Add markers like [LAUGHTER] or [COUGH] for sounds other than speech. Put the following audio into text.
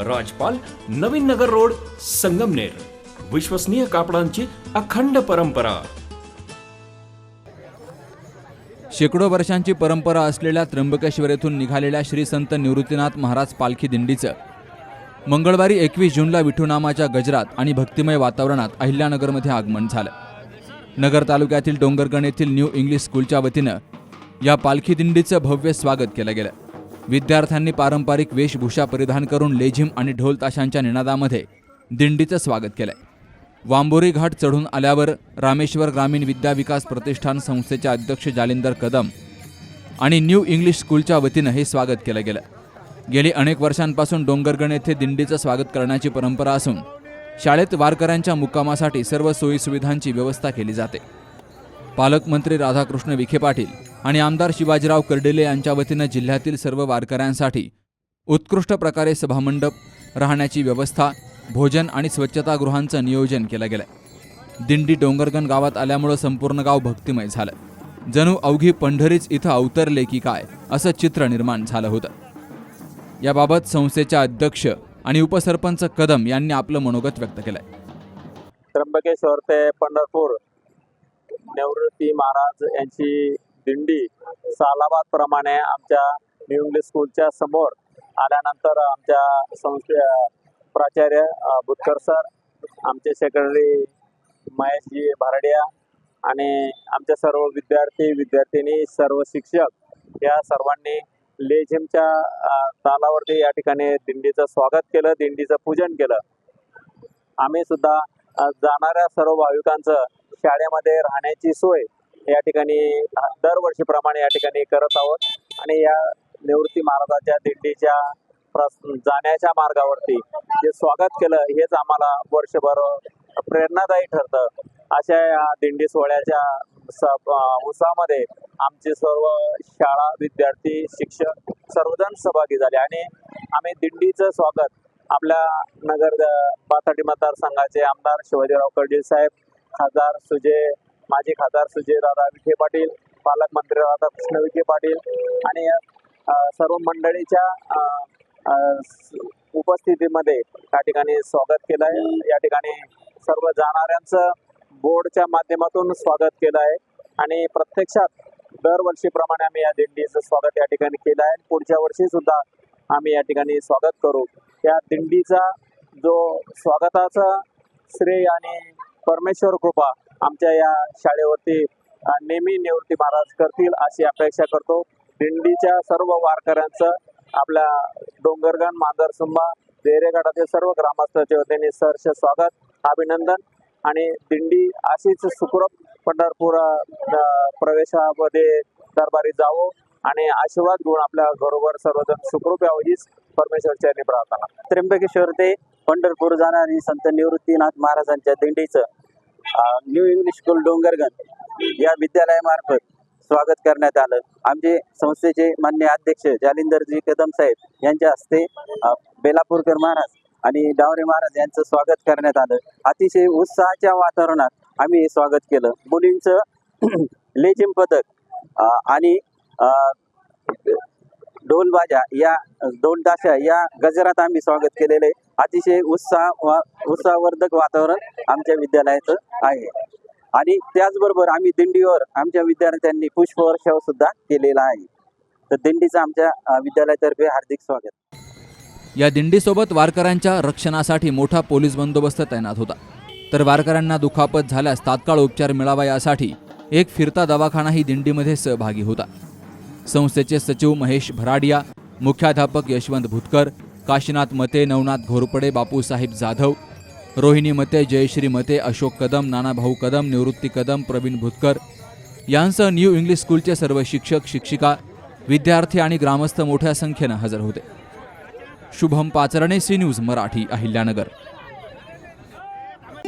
राजपाल Navin Nagar road Sangamner. विश्वसनीय कापडांची अखंड परंपरा. शेकडो वर्षांची परंपरा असलेल्या त्र्यंबकेश्वर येथून निघालेल्या श्री संत निवृत्तीनाथ महाराज पालखी दिंडीचं. मंगळवारी एकवीस जूनला विठूनामाच्या गजरात आणि भक्तिमय वातावरणात अहिल्यानगरमध्ये आगमन झालं. नगर तालुक्यातील डोंगरगण येथील न्यू इंग्लिश स्कूलच्या वतीनं या पालखी दिंडीचं भव्य स्वागत केलं गेलं. विद्यार्थ्यांनी पारंपरिक वेशभूषा परिधान करून लेझिम आणि ढोल ताशांच्या निनादामध्ये दिंडीचं स्वागत केलंय. वांबोरी घाट चढून आल्यावर रामेश्वर ग्रामीण विद्या विकास प्रतिष्ठान संस्थेचे अध्यक्ष जालिंदर कदम आणि न्यू इंग्लिश स्कूलच्या वतीनं हे स्वागत केलं गेलं. गेली अनेक वर्षांपासून डोंगरगण येथे दिंडीचं स्वागत करण्याची परंपरा असून शाळेत वारकऱ्यांच्या मुक्कामासाठी सर्व सोयीसुविधांची व्यवस्था केली जाते. पालकमंत्री राधाकृष्ण विखे पाटील आणि आमदार शिवाजीराव कर्डिले यांच्या वतीनं जिल्ह्यातील सर्व वारकऱ्यांसाठी उत्कृष्ट प्रकारे सभामंडप राहण्याची व्यवस्था भोजन आणि स्वच्छतागृहांचं नियोजन केलं गेलं दिंडी डोंगरगण गावात आल्यामुळं संपूर्ण गाव भक्तिमय झालं. जणू अवघी पंढरीच इथं अवतरले की काय असं चित्र निर्माण झालं होतं. याबाबत संस्थेच्या अध्यक्ष आणि उपसरपंच कदम यांनी आपलं मनोगत व्यक्त केलंय. त्र्यंबकेश्वर ते पंढरपूर निवृत्ती महाराज यांची दिंडी सालाबाद प्रमाणे आमच्या न्यू इंग्लिश स्कूलच्या समोर आल्यानंतर आमच्या संस्थे प्राचार्य भुतकर सर आमचे सेक्रेटरी महेशजी भारडिया आणि आमचे सर्व विद्यार्थी विद्यार्थिनी सर्व शिक्षक या सर्वांनी लेझिमच्या तालावरती या ठिकाणी दिंडीचं स्वागत केलं दिंडीचं पूजन केलं. आम्ही सुद्धा जाणाऱ्या सर्व भाविकांचं शाळेमध्ये राहण्याची सोय या ठिकाणी दरवर्षीप्रमाणे या ठिकाणी करत आहोत. आणि या निवृत्ती महाराजाच्या दिंडीच्या जाण्याच्या मार्गावरती जे स्वागत केलं हेच आम्हाला वर्षभर प्रेरणादायी ठरतं. अशा या दिंडी सोहळ्याच्या स उत्साहामध्ये आमचे सर्व शाळा विद्यार्थी शिक्षक सर्वजण सहभागी झाले. आणि आम्ही दिंडीचं स्वागत आपल्या नगर पाथाडी मतदारसंघाचे आमदार शिवाजीराव कर्डील साहेब खासदार सुजय माजी खासदार सुजय राधा विखे पाटील पालकमंत्री राधाकृष्ण विखे पाटील आणि या, सर्व मंडळीच्या उपस्थितीमध्ये या ठिकाणी स्वागत केलं आहे. या ठिकाणी सर्व जाणाऱ्यांचं बोर्डच्या माध्यमातून स्वागत केलं आहे. आणि प्रत्यक्षात दरवर्षीप्रमाणे आम्ही या दिंडीचं स्वागत या ठिकाणी केलं आहे. पुढच्या वर्षी सुद्धा आम्ही या ठिकाणी स्वागत करू. या दिंडीचा जो स्वागताचा श्रेय आणि परमेश्वर कृपा आमच्या या शाळेवरती नेहमी निवृत्ती महाराज करतील अशी अपेक्षा करतो. दिंडीच्या सर्व वारकऱ्यांचं आपल्या डोंगरगण मांजरसुंबा देरेगडातील सर्व ग्रामस्थांच्या वतीने सहर्ष स्वागत अभिनंदन. आणि दिंडी अशीच सुखरूप पंढरपूर प्रवेशामध्ये दरबारी जावो आणि आशीर्वाद घेऊन आपल्या घरोघर सर्वजण सुखरूप यावं हीच परमेश्वरच्या प्रार्थना. त्र्यंबकेश्वर ते पंढरपूर जाणारी संत निवृत्तीनाथ महाराजांच्या दिंडीचं न्यू इंग्लिश स्कूल डोंगरगण या विद्यालयामार्फत स्वागत करण्यात आलं. आमचे संस्थेचे मान्य अध्यक्ष जालिंदरजी कदम साहेब यांच्या हस्ते बेलापूरकर महाराज आणि डावरे महाराज यांचं स्वागत करण्यात आलं. अतिशय उत्साहाच्या वातावरणात आम्ही हे स्वागत केलं. मुलींचं [CLEARS THROAT] लेझिम पदक अ, आणि ढोल बाजा या दोन ताशा या गजरात आम्ही स्वागत केलेले आहे. अतिशय उत्साह वा- उत्साहवर्धक वातावरण आमच्या विद्यालयाचं आहे. आणि त्याचबरोबर आम्ही दिंडीवर आमच्या विद्यार्थ्यांनी पुष्पवर्षाव सुद्धा केलेला आहे. तर दिंडीचं आमच्या विद्यालयातर्फे हार्दिक स्वागत. या दिंडीसोबत वारकऱ्यांच्या रक्षणासाठी मोठा पोलीस बंदोबस्त तैनात होता. तर वारकऱ्यांना दुखापत झाल्यास तात्काळ उपचार मिळावा यासाठी एक फिरता दवाखानाही दिंडीमध्ये सहभागी होता. संस्थेचे सचिव महेश भराडिया मुख्याध्यापक यशवंत भुतकर काशीनाथ मते नवनाथ घोरपडे बापूसाहेब जाधव रोहिणी मते जयश्री मते अशोक कदम नानाभाऊ कदम निवृत्ती कदम प्रवीण भुतकर. यांसह न्यू इंग्लिश स्कूलचे सर्व शिक्षक शिक्षिका विद्यार्थी आणि ग्रामस्थ मोठ्या संख्येनं हजर होते. Shubham Pacharne C news Marathi Ahilyanagar.